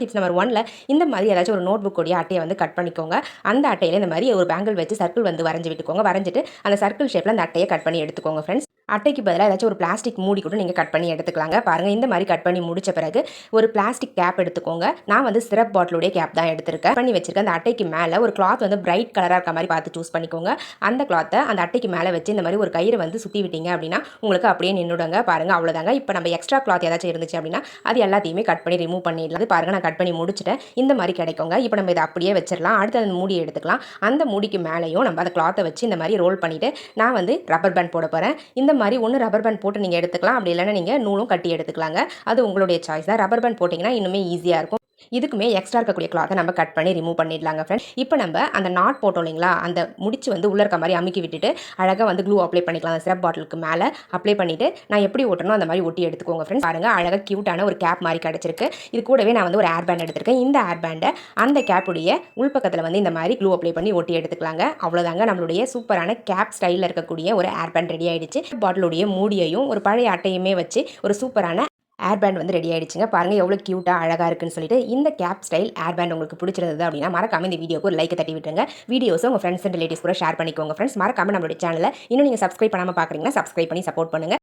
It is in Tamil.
டிப்ஸ் நம்பர் ஒன்ல இந்த மாதிரி ஏதாச்சும் ஒரு நோட் புக்கோடைய அட்டையை வந்து கட் பண்ணிக்கோங்க. அந்த அட்டையில இந்த மாதிரி ஒரு பேங்கிள் வச்சு சர்க்கிள் வந்து வரைஞ்சி விட்டுக்கோங்க. வரைஞ்சிட்டு அந்த சர்க்கிள் ஷேப்பில் அந்த அட்டையை கட் பண்ணி எடுத்துக்கோங்க ஃப்ரெண்ட்ஸ் அட்டைக்கு பதிலாக ஏதாச்சும் ஒரு பிளாஸ்டிக் மூடி கூட நீங்கள் கட் பண்ணி எடுத்துக்கலாங்க. பாருங்கள் இந்த மாதிரி கட் பண்ணி முடிச்ச பிறகு ஒரு பிளாஸ்டிக் கேப் எடுத்துக்கோங்க. நான் வந்து சிரப் பாட்டிலுடைய கேப் தான் எடுத்திருக்கேன். பண்ணி வச்சிருக்கேன். அந்த அட்டைக்கு மேலே ஒரு கிளாத் வந்து பிரைட் கலராக இருக்க மாதிரி பார்த்து சூஸ் பண்ணிக்கோங்க. அந்த கிளாத்தை அந்த அட்டைக்கு மேலே வச்சு இந்த மாதிரி ஒரு கயிறு வந்து சுற்றி விட்டீங்க அப்படின்னா உங்களுக்கு அப்படியே நின்றுடுங்க பாருங்கள் அவ்வளோதாங்க இப்போ நம்ம எக்ஸ்ட்ரா கிளாத் ஏதாச்சும் இருந்துச்சு அப்படின்னா அது எல்லாத்தையுமே கட் பண்ணி ரிமூவ் பண்ணிடலாம். அது பாருங்கள் நான் கட் பண்ணி முடிச்சிட்டேன். இந்த மாதிரி கிடைக்குங்க. இப்போ நம்ம இதை அப்படியே வச்சிடலாம். அடுத்து அந்த மூடியை எடுத்துக்கலாம். அந்த மூடிக்கு மேலேயும் நம்ம அந்த கிளாத்தை வச்சு இந்த மாதிரி ரோல் பண்ணிவிட்டு நான் வந்து ரப்பர் பேண்ட் போட போகிறேன் இந்த மாதிரி ஒன்று ரப்பர் பேண்ட் போட்டு நீங்கள் எடுத்துக்கலாம். அப்படி இல்லைன்னா நீங்கள் நூலும் கட்டி எடுத்துக்கலாங்க. அது உங்களுடைய சாய்ஸ் தான். ரப்பர் பேண்ட் போட்டிங்கன்னா இன்னுமே ஈஸியாக இருக்கும். இதுக்குமே எக்ஸ்ட்ரா இருக்கக்கூடிய கிளாத்தை நம்ம கட் பண்ணி ரிமூவ் பண்ணிடலாங்க ஃப்ரெண்ட் இப்போ நம்ம அந்த நாட் போட்டோம் இல்லைங்களா? அந்த முடிச்சு வந்து உள்ள இருக்க மாதிரி அமுக்கி விட்டுட்டு அழகாக வந்து க்ளூ அப்ளை பண்ணிக்கலாம். அந்த சிரப் பாட்டிலுக்கு மேலே அப்ளை பண்ணிவிட்டு நான் எப்படி ஓட்டணும் அந்த மாதிரி ஒட்டி எடுத்துக்கோங்க ஃப்ரெண்ட்ஸ் பாருங்கள் அழகாக க்யூட்டான ஒரு கேப் மாதிரி கிடச்சிருக்கு. இது கூடவே நான் வந்து ஒரு ஏர் பேண்ட் எடுத்திருக்கேன். இந்த ஏர் பேண்டை அந்த கேப்புடைய உள்பக்கத்தில் வந்து இந்த மாதிரி க்ளூ அப்ளை பண்ணி ஒட்டி எடுத்துக்கலாங்க. அவ்வளோதாங்க நம்மளுடைய சூப்பரான கேப் ஸ்டைலில் இருக்கக்கூடிய ஒரு ஏர் பேண்ட் ரெடி ஆகிடுச்சு பாட்டிலுடைய மூடியையும் ஒரு பழைய அட்டையுமே வச்சு ஒரு சூப்பரான ஏர் பேண்ட் வந்து ரெடி ஆகிடுச்சுங்க பாருங்கள் எவ்வளோ க்யூட்டாக அழகாக இருக்குன்னு சொல்லிட்டு இந்த கேப் ஸ்டைல் ஏர் பேண்ட் உங்களுக்கு பிடிச்சிருந்தது அப்படின்னா மறக்காம இந்த வீடியோக்கு ஒரு லைக் தட்டி விட்டுருங்க. வீடியோஸும் உங்கள் ஃப்ரெண்ட்ஸ் அண்ட் ரிலேட்டிவ்ஸ் கூட ஷேர் பண்ணிக்கோங்க ஃப்ரெண்ட்ஸ் மறக்காம நம்மளுடைய சேனலில் இன்னும் நீங்கள் சப்ஸ்கிரைப் பண்ணாமல் பார்க்குறீங்கன்னா சப்ஸ்கிரைப் பண்ணி சப்போர்ட் பண்ணுங்கள்